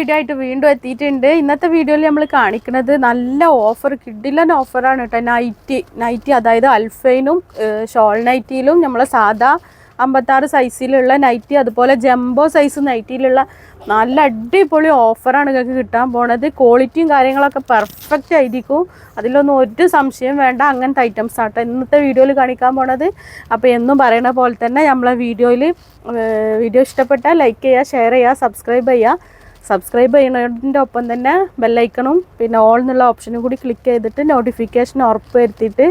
Video ആയിട്ട് വീണ്ടും എത്തിയിട്ടുണ്ട്. ഇന്നത്തെ വീഡിയോയിൽ നമ്മൾ കാണിക്കുന്നത് നല്ല ഓഫർ കിഡിലൻ ഓഫറാണ് കേട്ടോ. നൈറ്റി നൈറ്റി അതായത് അൽഫൈനും ഷോൾ നൈറ്റിയിലും നമ്മൾ സാധാ അമ്പത്താറ് സൈസിലുള്ള നൈറ്റി അതുപോലെ ജംബോ സൈസ് നൈറ്റിയിലുള്ള നല്ല അടിപൊളി ഓഫറാണ് നിങ്ങൾക്ക് കിട്ടാൻ പോണത്. ക്വാളിറ്റിയും കാര്യങ്ങളൊക്കെ പെർഫെക്റ്റ് ആയിരിക്കും. അതിലൊന്നും ഒരു സംശയം വേണ്ട. അങ്ങനത്തെ ഐറ്റംസ് ആട്ടോ ഇന്നത്തെ വീഡിയോയിൽ കാണിക്കാൻ പോണത്. അപ്പോൾ എന്നും പറയണ പോലെ തന്നെ നമ്മളെ വീഡിയോയിൽ വീഡിയോ ഇഷ്ടപ്പെട്ടാൽ ലൈക്ക് ചെയ്യുക ഷെയർ ചെയ്യുക സബ്സ്ക്രൈബ് ചെയ്യുക സബ്സ്ക്രൈബ് ചെയ്യുന്നതിന്റെ ഒപ്പം തന്നെ ബെല്ലൈക്കണും പിന്നെ ഓൾ എന്നുള്ള ഓപ്ഷനും കൂടി ക്ലിക്ക് ചെയ്തിട്ട് നോട്ടിഫിക്കേഷൻ ഉറപ്പ് വരുത്തിയിട്ട്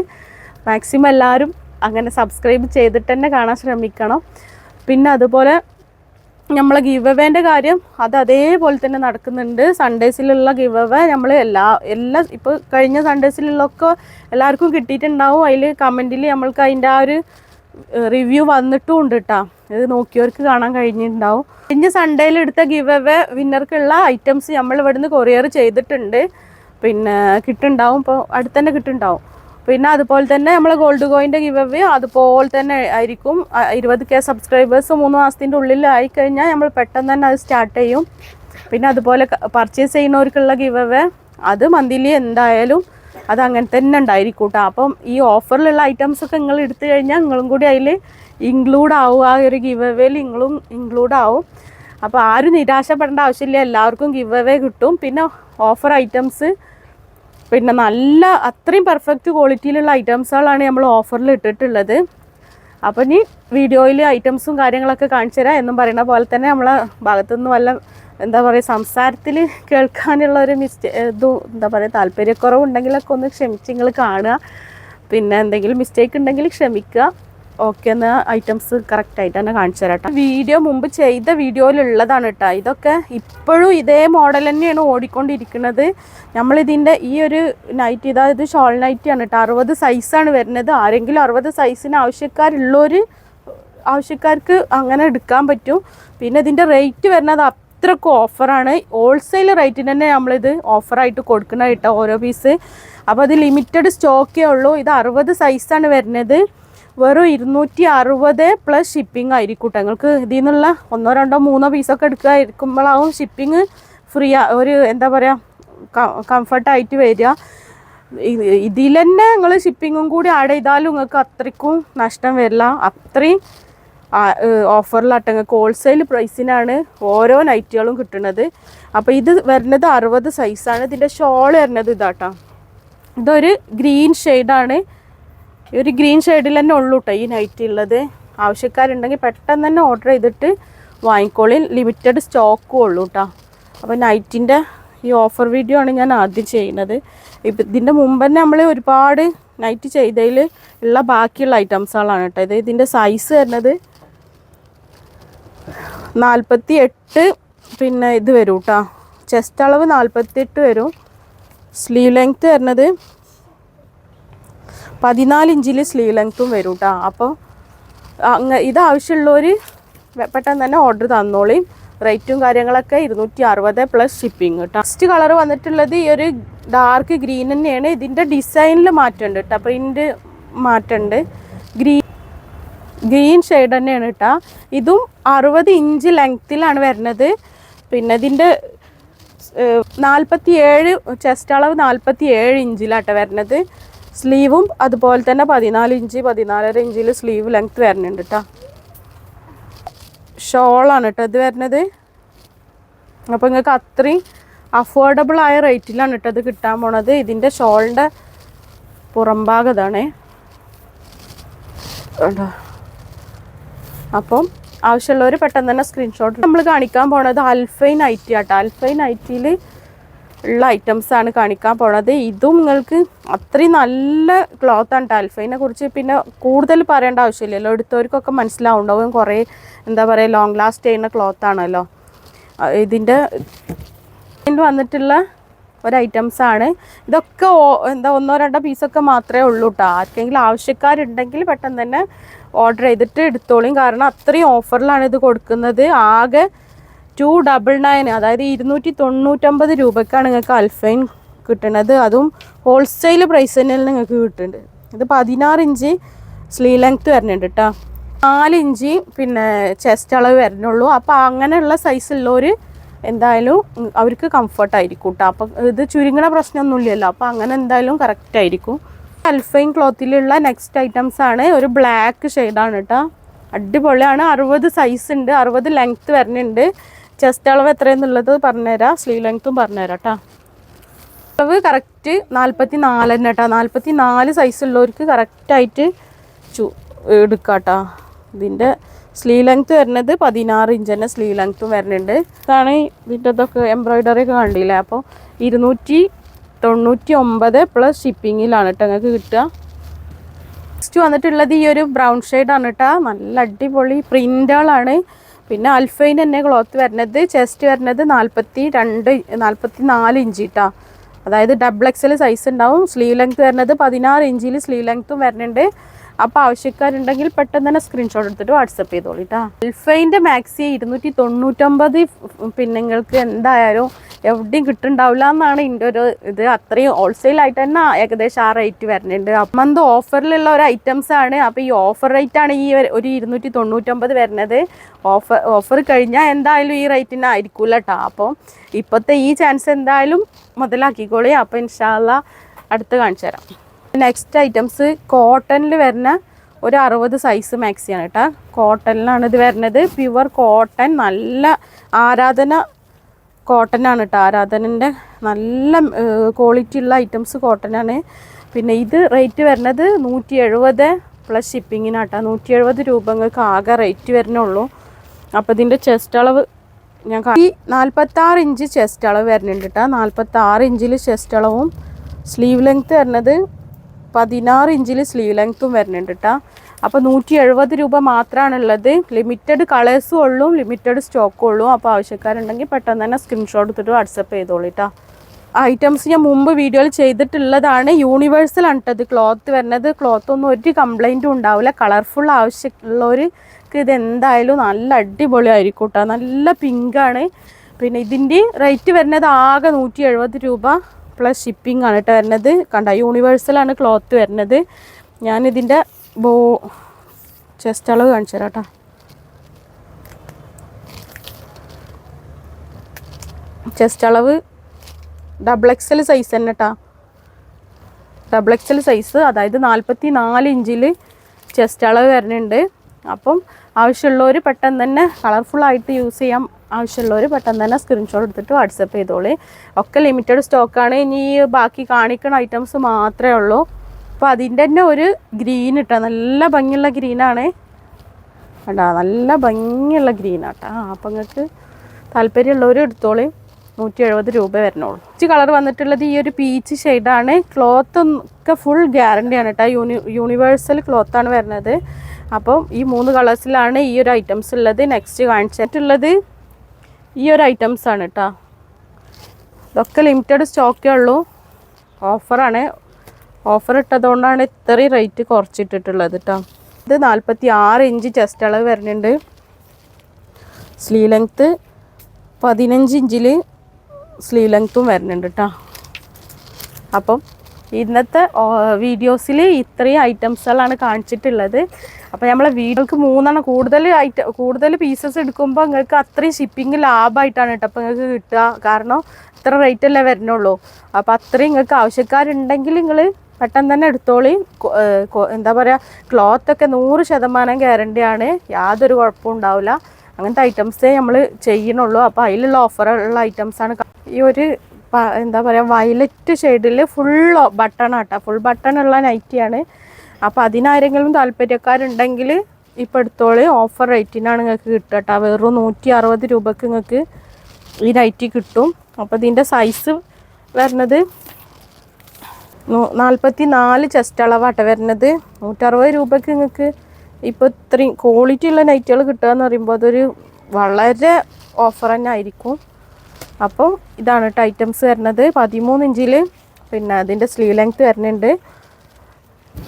മാക്സിമം എല്ലാവരും അങ്ങനെ സബ്സ്ക്രൈബ് ചെയ്തിട്ട് തന്നെ കാണാൻ ശ്രമിക്കണം. പിന്നെ അതുപോലെ നമ്മളെ ഗീവ് അവേന്റെ കാര്യം അത് അതേപോലെ തന്നെ നടക്കുന്നുണ്ട്. സൺഡേസിലുള്ള ഗീവ് അവേ നമ്മൾ എല്ലാ എല്ലാ ഇപ്പോൾ കഴിഞ്ഞ സൺഡേസിലുള്ളൊക്കെ എല്ലാവർക്കും കിട്ടിയിട്ടുണ്ടാവും. അതിൽ കമന്റിൽ നമ്മൾക്ക് അതിന്റെ ആ ഒരു റിവ്യൂ വന്നിട്ടും ഉണ്ട് കേട്ടോ ഇത് നോക്കിയവർക്ക് കാണാൻ കഴിഞ്ഞിട്ടുണ്ടാവും. കഴിഞ്ഞ സൺഡേയിൽ എടുത്ത ഗിവ് അവേ വിന്നർക്കുള്ള ഐറ്റംസ് നമ്മൾ ഇവിടുന്ന് കൊറിയർ ചെയ്തിട്ടുണ്ട്. പിന്നെ കിട്ടുണ്ടാവും ഇപ്പോൾ അടുത്ത് തന്നെ കിട്ടുന്നുണ്ടാവും. പിന്നെ അതുപോലെ തന്നെ നമ്മളെ ഗോൾഡ് കോയിന്റെ ഗിവ് അവേ അതുപോലെ തന്നെ ആയിരിക്കും. ഇരുപത് കെ സബ്സ്ക്രൈബേഴ്സ് മൂന്ന് മാസത്തിന്റെ ഉള്ളിൽ ആയിക്കഴിഞ്ഞാൽ നമ്മൾ പെട്ടെന്ന് തന്നെ അത് സ്റ്റാർട്ട് ചെയ്യും. പിന്നെ അതുപോലെ പർച്ചേസ് ചെയ്യുന്നവർക്കുള്ള ഗിവ് അവേ അത് മന്ത്ലി എന്തായാലും അത് അങ്ങനെ തന്നെ ഉണ്ടായിരിക്കും കേട്ടോ അപ്പം ഈ ഓഫറിലുള്ള ഐറ്റംസ് ഒക്കെ നിങ്ങൾ എടുത്തു കഴിഞ്ഞാൽ നിങ്ങളും കൂടി അതിൽ ഇൻക്ലൂഡ് ആവും. ആ ഒരു ഗിവ് അവേയിൽ നിങ്ങളും ഇൻക്ലൂഡ് ആവും. അപ്പോൾ ആരും നിരാശപ്പെടേണ്ട ആവശ്യമില്ല. എല്ലാവർക്കും ഗിവ് അവേ കിട്ടും. പിന്നെ ഓഫർ ഐറ്റംസ് പിന്നെ നല്ല അത്രയും പെർഫെക്റ്റ് ക്വാളിറ്റിയിലുള്ള ഐറ്റംസുകളാണ് നമ്മൾ ഓഫറിൽ ഇട്ടിട്ടുള്ളത്. അപ്പോൾ ഇനി വീഡിയോയിൽ ഐറ്റംസും കാര്യങ്ങളൊക്കെ കാണിച്ചു തരാം എന്നും പറയുന്ന പോലെ തന്നെ നമ്മളെ ഭാഗത്തുനിന്ന് വല്ല എന്താ പറയുക സംസാരത്തിൽ കേൾക്കാനുള്ള ഒരു മിസ്റ്റേ ഇതും എന്താ പറയുക താല്പര്യക്കുറവുണ്ടെങ്കിലൊക്കെ ഒന്ന് ക്ഷമിച്ച് നിങ്ങൾ കാണുക. പിന്നെ എന്തെങ്കിലും മിസ്റ്റേക്ക് ഉണ്ടെങ്കിൽ ക്ഷമിക്കുക. ഓക്കെ എന്ന ഐറ്റംസ് കറക്റ്റായിട്ട് തന്നെ കാണിച്ചു തരാം വീഡിയോ മുമ്പ് ചെയ്ത വീഡിയോയിലുള്ളതാണ് കേട്ടോ ഇതൊക്കെ ഇപ്പോഴും ഇതേ മോഡൽ തന്നെയാണ് ഓടിക്കൊണ്ടിരിക്കുന്നത്. നമ്മളിതിന്റെ ഈ ഒരു നൈറ്റ് ഇതായത് ഷോൾ നൈറ്റിയാണ് കേട്ടോ അറുപത് സൈസാണ് വരുന്നത്. ആരെങ്കിലും അറുപത് സൈസിന് ആവശ്യക്കാരുള്ളൊരു ആവശ്യക്കാർക്ക് അങ്ങനെ എടുക്കാൻ പറ്റും. പിന്നെ ഇതിന്റെ റേറ്റ് വരുന്നത് അത്രക്കും ഓഫറാണ് ഹോൾസെയിൽ റേറ്റിന് തന്നെ നമ്മളിത് ഓഫറായിട്ട് കൊടുക്കുന്ന കേട്ടോ ഓരോ പീസ് അപ്പോൾ അത് ലിമിറ്റഡ് സ്റ്റോക്കേ ഉള്ളൂ. ഇത് അറുപത് സൈസാണ് വരുന്നത്. വെറും ഇരുന്നൂറ്റി അറുപത് പ്ലസ് ഷിപ്പിംഗ് ആയിരിക്കും നിങ്ങൾക്ക് ഇതിൽ നിന്നുള്ള ഒന്നോ രണ്ടോ മൂന്നോ പീസൊക്കെ എടുക്കുക ഇരിക്കുമ്പോഴാവും ഷിപ്പിംഗ് ഫ്രീ ഒരു എന്താ പറയുക കംഫർട്ടായിട്ട് വരിക. ഇതിൽ തന്നെ നിങ്ങൾ ഷിപ്പിങ്ങും കൂടി ആഡ് ചെയ്താലും നിങ്ങൾക്ക് അത്രയ്ക്കും നഷ്ടം വരില്ല. അത്രയും ഓഫറിലാട്ടെ നിങ്ങൾക്ക് ഹോൾസെയിൽ പ്രൈസിനാണ് ഓരോ നൈറ്റുകളും കിട്ടുന്നത്. അപ്പോൾ ഇത് വരുന്നത് അറുപത് സൈസാണ് ഇതിന്റെ ഷോൾ വരുന്നത് ഇതാട്ടോ. ഇതൊരു ഗ്രീൻ ഷെയ്ഡാണ് ഒരു ഗ്രീൻ ഷെയ്ഡിൽ തന്നെ ഉള്ളൂ കേട്ടോ ഈ നൈറ്റ് ഉള്ളത് ആവശ്യക്കാരുണ്ടെങ്കിൽ പെട്ടെന്ന് തന്നെ ഓർഡർ ചെയ്തിട്ട് വാങ്ങിക്കോളി. ലിമിറ്റഡ് സ്റ്റോക്കും ഉള്ളൂ കേട്ടോ അപ്പോൾ നൈറ്റിന്റെ ഈ ഓഫർ വീഡിയോ ആണ് ഞാൻ ആദ്യം ചെയ്യുന്നത്. ഇപ്പം ഇതിന്റെ മുമ്പ് തന്നെ നമ്മൾ ഒരുപാട് നൈറ്റ് ചെയ്തതിൽ ഉള്ള ബാക്കിയുള്ള ഐറ്റംസുകളാണ് കേട്ടോ ഇത് ഇതിന്റെ സൈസ് വരുന്നത് നാൽപ്പത്തി എട്ട് പിന്നെ ഇത് വരും കേട്ടോ ചെസ്റ്റ് അളവ് നാൽപ്പത്തി എട്ട് വരും. സ്ലീവ് ലെങ്ത്ത് വരുന്നത് പതിനാല് ഇഞ്ചിൽ സ്ലീവ് ലെങ്ത്തും വരും കേട്ടോ അപ്പോൾ അങ്ങ് ഇതാവശ്യമുള്ളവർ പെട്ടെന്ന് തന്നെ ഓർഡർ തന്നോളി. റേറ്റും കാര്യങ്ങളൊക്കെ ഇരുന്നൂറ്റി അറുപത് പ്ലസ് ഷിപ്പിംഗ് കേട്ടോ ഫസ്റ്റ് കളർ വന്നിട്ടുള്ളത് ഈ ഒരു ഡാർക്ക് ഗ്രീൻ തന്നെയാണ്. ഇതിന്റെ ഡിസൈനിൽ മാറ്റമുണ്ട് കേട്ടോ പ്രിന്റ് മാറ്റമുണ്ട് ഗ്രീൻ ഗ്രീൻ ഷെയ്ഡ് തന്നെയാണ് കേട്ടോ. ഇതും അറുപത് ഇഞ്ച് ലെങ്ത്തിലാണ് വരുന്നത്. പിന്നെ ഇതിന്റെ നാൽപ്പത്തി ഏഴ് ചെസ്റ്റ് അളവ് നാൽപ്പത്തി ഏഴ് ഇഞ്ചിലാട്ടെ വരുന്നത്. സ്ലീവും അതുപോലെ തന്നെ പതിനാല് ഇഞ്ച് പതിനാലര ഇഞ്ചിൽ സ്ലീവ് ലെങ്ത് വരുന്നുണ്ട് കേട്ടോ ഷോളാണ് കേട്ടോ ഇത് വരുന്നത്. അപ്പോൾ നിങ്ങൾക്ക് അത്രയും അഫോർഡബിൾ ആയ റേറ്റിലാണ് കേട്ടോ ഇത് കിട്ടാൻ പോണത്. ഇതിന്റെ ഷോളിന്റെ പുറംഭാഗതാണേ കണ്ടോ? അപ്പം ആവശ്യമുള്ളവർ പെട്ടെന്ന് തന്നെ സ്ക്രീൻഷോട്ട് നമ്മൾ കാണിക്കാൻ പോണത് അൽഫൈൻ ഐറ്റി ആട്ടോ. അൽഫൈൻ ഐറ്റിയിൽ ഉള്ള ഐറ്റംസ് ആണ് കാണിക്കാൻ പോണത്. ഇതും നിങ്ങൾക്ക് അത്രയും നല്ല ക്ലോത്ത് ആണ്. അൽഫൈനെ കുറിച്ച് പിന്നെ കൂടുതൽ പറയേണ്ട ആവശ്യമില്ലല്ലോ. എടുത്തവർക്കൊക്കെ മനസ്സിലാവുണ്ടാവും. കുറേ എന്താ പറയുക ലോങ് ലാസ്റ്റ് ചെയ്യുന്ന ക്ലോത്ത് ആണല്ലോ. ഇതിന്റെ വന്നിട്ടുള്ള ഒരു ഐറ്റംസ് ആണ് ഇതൊക്കെ എന്താ ഒന്നോ രണ്ടോ പീസൊക്കെ മാത്രമേ ഉള്ളൂ കേട്ടോ ആർക്കെങ്കിലും ആവശ്യക്കാരുണ്ടെങ്കിൽ പെട്ടെന്ന് തന്നെ ഓർഡർ ചെയ്തിട്ട് എടുത്തോളിയും കാരണം അത്രയും ഓഫറിലാണ് ഇത് കൊടുക്കുന്നത്. ആകെ ടു ഡബിൾ നയൻ അതായത് ഇരുന്നൂറ്റി തൊണ്ണൂറ്റമ്പത് രൂപയ്ക്കാണ് നിങ്ങൾക്ക് അൽഫൈൻ കിട്ടുന്നത് അതും ഹോൾസെയിൽ പ്രൈസ് തന്നെ നിങ്ങൾക്ക് കിട്ടുന്നുണ്ട് ഇത് പതിനാറ് ഇഞ്ച് സ്ലീ ലെങ്ത് വരുന്നുണ്ട് കേട്ടോ നാല് ഇഞ്ച് പിന്നെ ചെസ്റ്റ് അളവ് വരുന്നുള്ളൂ അപ്പോൾ അങ്ങനെയുള്ള സൈസുള്ളവർ എന്തായാലും അവർക്ക് കംഫർട്ടായിരിക്കും കേട്ടോ അപ്പം ഇത് ചുരുങ്ങണ പ്രശ്നമൊന്നുമില്ലല്ലോ. അപ്പോൾ അങ്ങനെ എന്തായാലും കറക്റ്റ് ആയിരിക്കും. അൽഫൈൻ ക്ലോത്തിലുള്ള നെക്സ്റ്റ് ഐറ്റംസ് ആണ് ഒരു ബ്ലാക്ക് ഷെയ്ഡാണ് കേട്ടോ അടിപൊളിയാണ്. അറുപത് സൈസ് ഉണ്ട്. അറുപത് ലെങ്ത്ത് വരുന്നുണ്ട്. ചെസ്റ്റ് അളവ് എത്രയെന്നുള്ളത് പറഞ്ഞുതരാം. സ്ലീവ് ലെങ്ത്തും പറഞ്ഞുതരാം കേട്ടോ അളവ് കറക്റ്റ് നാൽപ്പത്തി നാല് തന്നെ കേട്ടോ നാൽപ്പത്തി നാല് സൈസ് ഉള്ളവർക്ക് കറക്റ്റായിട്ട് ചു എടുക്കാം കേട്ടോ ഇതിന്റെ സ്ലീവ് ലെങ്ത്ത് വരുന്നത് പതിനാറ് ഇഞ്ച് തന്നെ സ്ലീവ് ലെങ്ത്തും വരുന്നുണ്ട്. ഇതാണ് ഇതിന്റെ ഇതൊക്കെ എംബ്രോയിഡറി ഒക്കെ കണ്ടില്ലേ? അപ്പോൾ ഇരുന്നൂറ്റി തൊണ്ണൂറ്റി ഒമ്പത് പ്ലസ് ഷിപ്പിങ്ങിലാണ് കേട്ടോ നിങ്ങൾക്ക് കിട്ടുക. നെക്സ്റ്റ് വന്നിട്ടുള്ളത് ഈ ഒരു ബ്രൗൺ ഷെയ്ഡാണ് കേട്ടോ നല്ല അടിപൊളി പ്രിന്റുകളാണ് പിന്നെ അൽഫൈൻ തന്നെ ക്ലോത്ത് വരുന്നത്. ചെസ്റ്റ് വരുന്നത് നാൽപ്പത്തി രണ്ട് നാൽപ്പത്തി നാല് ഇഞ്ച് കേട്ടോ അതായത് ഡബിൾ എക്സൽ സൈസ് ഉണ്ടാവും. സ്ലീവ് ലെങ്ത് വരുന്നത് പതിനാറ് ഇഞ്ചിൽ സ്ലീവ് ലെങ്ത്തും വരുന്നുണ്ട്. അപ്പോൾ ആവശ്യക്കാരുണ്ടെങ്കിൽ പെട്ടെന്ന് തന്നെ സ്ക്രീൻഷോട്ട് എടുത്തിട്ട് വാട്സപ്പ് ചെയ്തോളൂ കേട്ടോ അൽഫൈന്റെ മാക്സി ഇരുന്നൂറ്റി തൊണ്ണൂറ്റൊമ്പത് പിന്നങ്ങൾക്ക് എന്തായാലും എവിടെയും കിട്ടുന്നുണ്ടാവില്ല എന്നാണ് എന്റെ ഒരു ഇത്. അത്രയും ഹോൾസെയിൽ ആയിട്ട് തന്നെ ഏകദേശം ആ റേറ്റ് വരുന്നുണ്ട്. മന്ത് ഓഫറിലുള്ള ഒരു ഐറ്റംസ് ആണ്. അപ്പോൾ ഈ ഓഫർ റേറ്റ് ആണ് ഈ ഒരു- ഇരുന്നൂറ്റി തൊണ്ണൂറ്റൊമ്പത് വരുന്നത്. ഓഫർ ഓഫർ കഴിഞ്ഞാൽ എന്തായാലും ഈ റേറ്റിന് ആയിരിക്കില്ല കേട്ടോ അപ്പോൾ ഇപ്പോഴത്തെ ഈ ചാൻസ് എന്തായാലും മുതലാക്കിക്കോളി. അപ്പോൾ ഇൻഷാല്ല അടുത്ത് കാണിച്ചു തരാം നെക്സ്റ്റ് ഐറ്റംസ് കോട്ടണിൽ വരുന്ന ഒരു അറുപത് സൈസ് മാക്സിയാണ് കേട്ടോ കോട്ടണിലാണ് ഇത് വരുന്നത്. പ്യുവർ കോട്ടൺ നല്ല ആരാധന കോട്ടനാണ് കേട്ടോ ആരാധനന്റെ നല്ല ക്വാളിറ്റി ഉള്ള ഐറ്റംസ് കോട്ടനാണ് പിന്നെ ഇത് റേറ്റ് വരുന്നത് നൂറ്റി എഴുപത് പ്ലസ് ഷിപ്പിങ്ങിനാട്ടോ നൂറ്റി എഴുപത് രൂപങ്ങൾക്ക് ആകെ റേറ്റ് വരുന്നുള്ളൂ. അപ്പോൾ ഇതിന്റെ ചെസ്റ്റ് അളവ് ഞാൻ ഈ നാൽപ്പത്താറ് ഇഞ്ച് ചെസ്റ്റ് അളവ് വരുന്നുണ്ട് കേട്ടോ നാൽപ്പത്താറ് ഇഞ്ചിൽ ചെസ്റ്റ് അളവും സ്ലീവ് ലെങ്ത്ത് വരുന്നത് പതിനാറ് ഇഞ്ചിൽ സ്ലീവ് ലെങ്ത്തും വരുന്നുണ്ട് കേട്ടോ അപ്പോൾ നൂറ്റി എഴുപത് രൂപ മാത്രമാണുള്ളത് ലിമിറ്റഡ് കളേഴ്സും ഉള്ളൂ ലിമിറ്റഡ് സ്റ്റോക്കും ഉള്ളൂ. അപ്പോൾ ആവശ്യക്കാരുണ്ടെങ്കിൽ പെട്ടെന്ന് തന്നെ സ്ക്രീൻഷോട്ട് എടുത്തിട്ട് വാട്സപ്പ് ചെയ്തോളൂ കേട്ടോ ഐറ്റംസ് ഞാൻ മുമ്പ് വീഡിയോയിൽ ചെയ്തിട്ടുള്ളതാണ്. യൂണിവേഴ്സൽ ആണ് ഇത് ക്ലോത്ത് വരുന്നത്. ക്ലോത്ത് ഒന്നും ഒരു കംപ്ലൈന്റും ഉണ്ടാവില്ല കളർഫുൾ ആവശ്യമുള്ളവർക്ക് ഇത് എന്തായാലും നല്ല അടിപൊളിയായിരിക്കും കേട്ടോ നല്ല പിങ്കാണ് പിന്നെ ഇതിന്റെ റേറ്റ് വരുന്നത് ആകെ നൂറ്റി എഴുപത് രൂപ. പ്ലസ് ഷിപ്പിംഗ് ആണ് കേട്ടോ വരുന്നത്. കണ്ട യൂണിവേഴ്സലാണ് ക്ലോത്ത് വരുന്നത്. ഞാനിതിന്റെ ബോ ചെസ്റ്റ് അളവ് കാണിച്ചു തരാം കേട്ടോ ചെസ്റ്റ് അളവ് ഡബിൾ എക്സൽ സൈസ് തന്നെ കേട്ടോ ഡബിൾ എക്സൽ സൈസ് അതായത് നാൽപ്പത്തി നാല് ഇഞ്ചിൽ ചെസ്റ്റ് അളവ് വരുന്നുണ്ട്. അപ്പം ആവശ്യമുള്ളവർ പെട്ടെന്ന് തന്നെ കളർഫുള്ളായിട്ട് യൂസ് ചെയ്യാൻ ആവശ്യമുള്ളവർ പെട്ടെന്ന് തന്നെ സ്ക്രീൻഷോട്ട് എടുത്തിട്ട് വാട്സപ്പ് ചെയ്തോളി. ഒക്കെ ലിമിറ്റഡ് സ്റ്റോക്കാണ് ഇനി ബാക്കി കാണിക്കുന്ന ഐറ്റംസ് മാത്രമേ ഉള്ളൂ. അപ്പോൾ അതിന്റെ തന്നെ ഒരു ഗ്രീൻ ഇട്ടാ. നല്ല ഭംഗിയുള്ള ഗ്രീനാണ് കണ്ടാ നല്ല ഭംഗിയുള്ള ഗ്രീനാട്ടാ അപ്പം നിങ്ങൾക്ക് താല്പര്യമുള്ളവർ എടുത്തോളി. നൂറ്റി എഴുപത് രൂപ വരണുള്ളൂ. പീച്ച് കളർ വന്നിട്ടുള്ളത് ഈ ഒരു പീച്ച് ഷെയ്ഡാണ് ക്ലോത്ത് ഒക്കെ ഫുൾ ഗ്യാരണ്ടി ആണ് കേട്ടോ യൂണി യൂണിവേഴ്സൽ ക്ലോത്താണ് വരുന്നത്. അപ്പം ഈ മൂന്ന് കളേഴ്സിലാണ് ഈ ഒരു ഐറ്റംസ് ഉള്ളത്. നെക്സ്റ്റ് കാണിച്ചിട്ടുള്ളത് ഈ ഒരു ഐറ്റംസ് ആണ് കേട്ടോ ഇതൊക്കെ ലിമിറ്റഡ് സ്റ്റോക്കേ ഉള്ളൂ. ഓഫറാണ് ഓഫർ ഇട്ടതുകൊണ്ടാണ് ഇത്രയും റേറ്റ് കുറച്ചിട്ടിട്ടുള്ളത് കേട്ടോ ഇത് നാൽപ്പത്തി ആറ് ഇഞ്ച് ചെസ്റ്റ് അളവ് വരുന്നുണ്ട്. സ്ലീ ലെങ്ത്ത് പതിനഞ്ച് ഇഞ്ചിൽ സ്ലീവ് ലെങ്ത്തും വരുന്നുണ്ട് കേട്ടോ അപ്പം ഇന്നത്തെ വീഡിയോസിൽ ഇത്രയും ഐറ്റംസുകളാണ് കാണിച്ചിട്ടുള്ളത്. അപ്പോൾ നമ്മളെ വീഡിയോക്ക് മൂന്നെണ്ണം കൂടുതൽ ഐറ്റം കൂടുതൽ പീസസ് എടുക്കുമ്പോൾ നിങ്ങൾക്ക് അത്രയും ഷിപ്പിംഗ് ലാഭമായിട്ടാണ് കേട്ടോ അപ്പോൾ നിങ്ങൾക്ക് കിട്ടുക. കാരണം ഇത്ര റേറ്റ് അല്ലേ വരുന്നുള്ളൂ അപ്പോൾ അത്രയും നിങ്ങൾക്ക് ആവശ്യക്കാരുണ്ടെങ്കിൽ നിങ്ങൾ പെട്ടെന്ന് തന്നെ എടുത്തോളി. എന്താ പറയുക ക്ലോത്തൊക്കെ നൂറ് ശതമാനം ഗ്യാരണ്ടിയാണ് യാതൊരു കുഴപ്പവും ഉണ്ടാവില്ല. അങ്ങനത്തെ ഐറ്റംസേ നമ്മൾ ചെയ്യണുള്ളൂ. അപ്പോൾ അതിലുള്ള ഓഫറുള്ള ഐറ്റംസാണ് ഈ ഒരു എന്താ പറയുക വയലറ്റ് ഷെയ്ഡിൽ ഫുൾ ബട്ടൺ ആട്ടോ. ഫുൾ ബട്ടൺ ഉള്ള നൈറ്റിയാണ് അപ്പോൾ അതിനാരെങ്കിലും താല്പര്യക്കാരുണ്ടെങ്കിൽ ഇപ്പോൾ എടുത്തോളി. ഓഫർ റേറ്റിനാണ് നിങ്ങൾക്ക് കിട്ടുക കേട്ടോ വെറും നൂറ്റി അറുപത് രൂപക്ക് നിങ്ങൾക്ക് ഈ നൈറ്റി കിട്ടും. അപ്പോൾ ഇതിന്റെ സൈസ് വരുന്നത് നാൽപ്പത്തി നാല് ചെസ്റ്റ് അളവാട്ടോ വരുന്നത് നൂറ്ററുപത് രൂപയ്ക്ക് നിങ്ങൾക്ക് ഇപ്പോൾ ഇത്രയും ക്വാളിറ്റി ഉള്ള നൈറ്റുകൾ കിട്ടുക എന്ന് പറയുമ്പോൾ അതൊരു വളരെ ഓഫർ തന്നെ ആയിരിക്കും. അപ്പോൾ ഇതാണ് കേട്ടോ ഐറ്റംസ് വരുന്നത്. പതിമൂന്ന് ഇഞ്ചിൽ പിന്നെ അതിന്റെ സ്ലീവ് ലെങ്ത് വരുന്നുണ്ട്.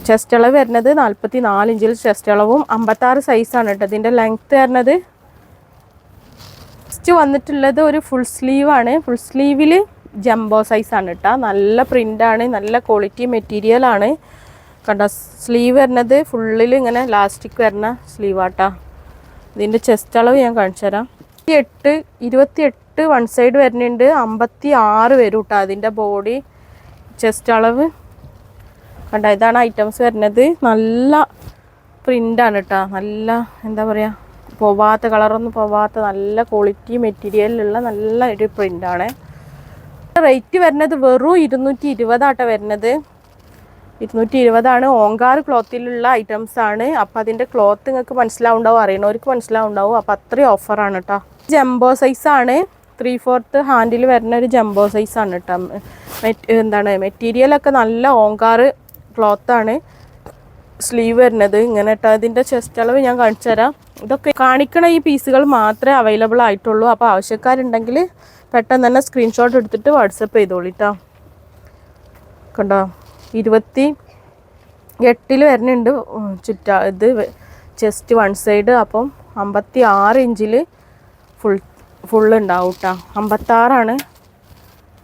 ചെസ്റ്റ് അളവ് വരുന്നത് നാൽപ്പത്തി നാല് ഇഞ്ചിൽ ചെസ്റ്റ് അളവും അമ്പത്താറ് സൈസാണ് കേട്ടോ ഇതിന്റെ ലെങ്ത് വരുന്നത്. നെക്സ്റ്റ് വന്നിട്ടുള്ളത് ഒരു ഫുൾ സ്ലീവാണ് ഫുൾ സ്ലീവിൽ ജംബോ സൈസാണ് കേട്ടോ. നല്ല പ്രിന്റാണ് നല്ല ക്വാളിറ്റി മെറ്റീരിയലാണ് കണ്ടോ സ്ലീവ് വരുന്നത് ഫുള്ളിൽ ഇങ്ങനെ ലാസ്റ്റിക് വരുന്ന സ്ലീവാട്ടാ ഇതിന്റെ ചെസ്റ്റ് അളവ് ഞാൻ കാണിച്ചു തരാം എട്ട് ഇരുപത്തിയെട്ട് വൺ സൈഡ് വരുന്നുണ്ട്. അമ്പത്തി ആറ് വരും കേട്ടോ അതിന്റെ ബോഡി ചെസ്റ്റ് അളവ്. കണ്ട ഇതാണ് ഐറ്റംസ് വരുന്നത്. നല്ല പ്രിന്റാണ് കേട്ടോ നല്ല എന്താ പറയുക പോവാത്ത കളറൊന്നും പോവാത്ത നല്ല ക്വാളിറ്റി മെറ്റീരിയലിലുള്ള നല്ല ഒരു പ്രിന്റാണ് റേറ്റ് വരുന്നത് വെറും ഇരുന്നൂറ്റി ഇരുപതാട്ടോ വരുന്നത്. ഇരുന്നൂറ്റി ഇരുപതാണ് ഓങ്കാർ ക്ലോത്തിലുള്ള ഐറ്റംസ് ആണ്. അപ്പം അതിന്റെ ക്ലോത്ത് നിങ്ങൾക്ക് മനസ്സിലാവുണ്ടാവും അറിയണവർക്ക് മനസ്സിലാവുണ്ടാവും. അപ്പം അത്രയും ഓഫറാണ് കേട്ടോ ജംബോ സൈസാണ് ത്രീ ഫോർത്ത് ഹാൻഡിൽ വരുന്ന ഒരു ജംബോ സൈസാണ് കേട്ടോ എന്താണ് മെറ്റീരിയലൊക്കെ നല്ല ഓങ്കാറ് ക്ലോത്താണ് സ്ലീവ് വരുന്നത്. ഇങ്ങനെ കേട്ടോ അതിന്റെ ചെസ്റ്റ് അളവ് ഞാൻ കാണിച്ചു തരാം. ഇതൊക്കെ കാണിക്കണ ഈ പീസുകൾ മാത്രമേ അവൈലബിൾ ആയിട്ടുള്ളൂ. അപ്പോൾ ആവശ്യക്കാരുണ്ടെങ്കിൽ പെട്ടെന്ന് തന്നെ സ്ക്രീൻഷോട്ട് എടുത്തിട്ട് വാട്സപ്പ് ചെയ്തോളിട്ടോ കണ്ടോ? ഇരുപത്തി എട്ടിൽ വരുന്നുണ്ട്. ചുറ്റാ ഇത് ചെസ്റ്റ് വൺ സൈഡ് അപ്പം അമ്പത്തി ആറ് ഇഞ്ചിൽ ഫുൾ ഫുൾ ഉണ്ടാവും കേട്ടോ അമ്പത്താറാണ്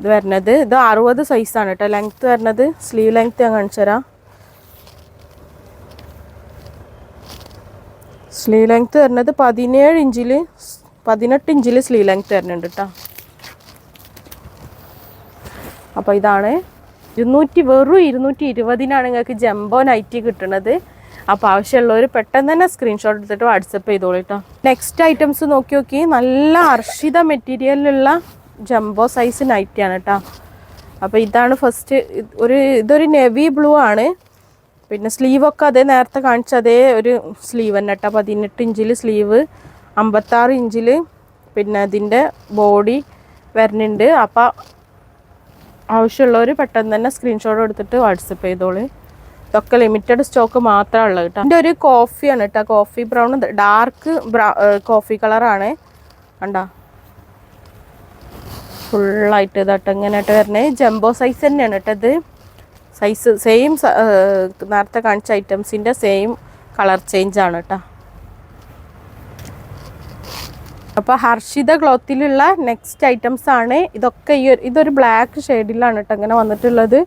ഇത് വരുന്നത്. ഇത് അറുപത് സൈസാണ് കേട്ടോ ലെങ്ത്ത് വരുന്നത് സ്ലീവ് ലെങ്ത്ത് ഞാൻ കാണിച്ചു തരാം. സ്ലീവ് ലെങ്ത്ത് വരുന്നത് പതിനേഴ് ഇഞ്ചിൽ പതിനെട്ട് ഇഞ്ചിൽ സ്ലീവ് ലെങ്ത്ത് വരുന്നുണ്ട് കേട്ടോ അപ്പോൾ ഇതാണ്. ഇരുന്നൂറ്റി വെറും ഇരുന്നൂറ്റി ഇരുപതിനാണ് നിങ്ങൾക്ക് ജംബോ നൈറ്റി കിട്ടുന്നത് അപ്പോൾ ആവശ്യമുള്ളവർ പെട്ടെന്ന് തന്നെ സ്ക്രീൻഷോട്ട് എടുത്തിട്ട് വാട്സപ്പ് ചെയ്തോളൂ കേട്ടോ നെക്സ്റ്റ് ഐറ്റംസ് നോക്കി നോക്കി നല്ല അർഷിത മെറ്റീരിയലിലുള്ള ജംബോ സൈസ് നൈറ്റിയാണ് കേട്ടോ അപ്പോൾ ഇതാണ് ഫസ്റ്റ് ഒരു ഇതൊരു നെവി ബ്ലൂ ആണ്. പിന്നെ സ്ലീവൊക്കെ അതേ നേരത്തെ കാണിച്ച അതേ ഒരു സ്ലീവ് തന്നെ കേട്ടോ പതിനെട്ട് ഇഞ്ചിൽ സ്ലീവ് അമ്പത്താറ് ഇഞ്ചിൽ പിന്നെ അതിന്റെ ബോഡി വരുന്നുണ്ട്. അപ്പോൾ ആവശ്യമുള്ളവർ പെട്ടെന്ന് തന്നെ സ്ക്രീൻഷോട്ട് എടുത്തിട്ട് വാട്സപ്പ് ചെയ്തോളൂ. ഇതൊക്കെ ലിമിറ്റഡ് സ്റ്റോക്ക് മാത്രമേ ഉള്ളൂ കേട്ടോ. എന്റെ ഒരു കോഫിയാണ് കേട്ടോ. കോഫി ബ്രൗൺ ഡാർക്ക് കോഫി കളറാണ് കണ്ടോ? ഫുള്ളായിട്ട് ഇതാട്ടോ ഇങ്ങനെയായിട്ട് വരുന്നത് ജംബോ സൈസ് തന്നെയാണ് കേട്ടോ ഇത്. സൈസ് സെയിം നേരത്തെ കാണിച്ച ഐറ്റംസിന്റെ സെയിം കളർ ചേഞ്ച് ആണ് കേട്ടോ. അപ്പോൾ ഹർഷിത ക്ലോത്തിലുള്ള നെക്സ്റ്റ് ഐറ്റംസ് ആണ്. ഇതൊക്കെ ഈ ഇതൊരു ബ്ലാക്ക് ഷെയ്ഡിലാണ് കേട്ടോ ഇങ്ങനെ വന്നിട്ടുള്ളത്.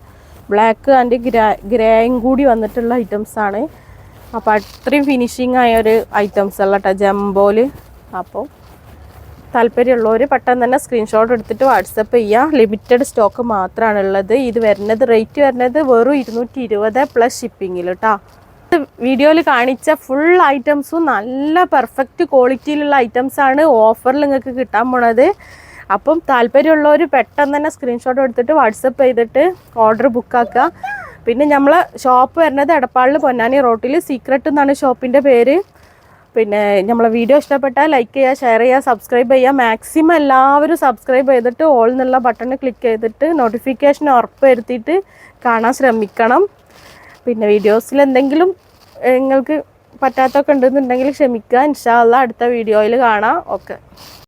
ബ്ലാക്ക് ആൻഡ് ഗ്രാ ഗ്രേയും കൂടി വന്നിട്ടുള്ള ഐറ്റംസ് ആണ്. അപ്പോൾ അത്രയും ഫിനിഷിങ് ആയ ഒരു ഐറ്റംസ് അല്ല കേട്ടോ ജംബോൽ. അപ്പോൾ താല്പര്യമുള്ളവർ പെട്ടെന്ന് തന്നെ സ്ക്രീൻഷോട്ട് എടുത്തിട്ട് വാട്സപ്പ് ചെയ്യുക ലിമിറ്റഡ് സ്റ്റോക്ക് മാത്രമാണ് ഉള്ളത് ഇത് വരുന്നത് റേറ്റ് വരുന്നത് വെറും ഇരുന്നൂറ്റി ഇരുപത് പ്ലസ് ഷിപ്പിങ്ങിൽ കേട്ടോ വീഡിയോയിൽ കാണിച്ച ഫുൾ ഐറ്റംസും നല്ല പെർഫെക്റ്റ് ക്വാളിറ്റിയിലുള്ള ഐറ്റംസാണ് ഓഫറിൽ നിങ്ങൾക്ക് കിട്ടാൻ പോണത് അപ്പം താല്പര്യമുള്ളവർ പെട്ടെന്ന് തന്നെ സ്ക്രീൻഷോട്ട് എടുത്തിട്ട് വാട്സപ്പ് ചെയ്തിട്ട് ഓർഡർ ബുക്കാക്കുക പിന്നെ നമ്മൾ ഷോപ്പ് വരുന്നത് എടപ്പാളിൽ പൊന്നാനി റോട്ടിൽ സീക്രട്ട് എന്നാണ് ഷോപ്പിന്റെ പേര്. പിന്നെ നമ്മളെ വീഡിയോ ഇഷ്ടപ്പെട്ടാൽ ലൈക്ക് ചെയ്യുക ഷെയർ ചെയ്യുക സബ്സ്ക്രൈബ് ചെയ്യുക. മാക്സിമം എല്ലാവരും സബ്സ്ക്രൈബ് ചെയ്തിട്ട് ഓൾ എന്നുള്ള ബട്ടൺ ക്ലിക്ക് ചെയ്തിട്ട് നോട്ടിഫിക്കേഷൻ ഉറപ്പ് വരുത്തിയിട്ട് കാണാൻ ശ്രമിക്കണം. പിന്നെ വീഡിയോസിൽ എന്തെങ്കിലും നിങ്ങൾക്ക് പറ്റാത്തൊക്കെ ഉണ്ടെന്നുണ്ടെങ്കിൽ ക്ഷമിക്കുക. ഇൻഷാല്ല അടുത്ത വീഡിയോയിൽ കാണാം. ഓക്കെ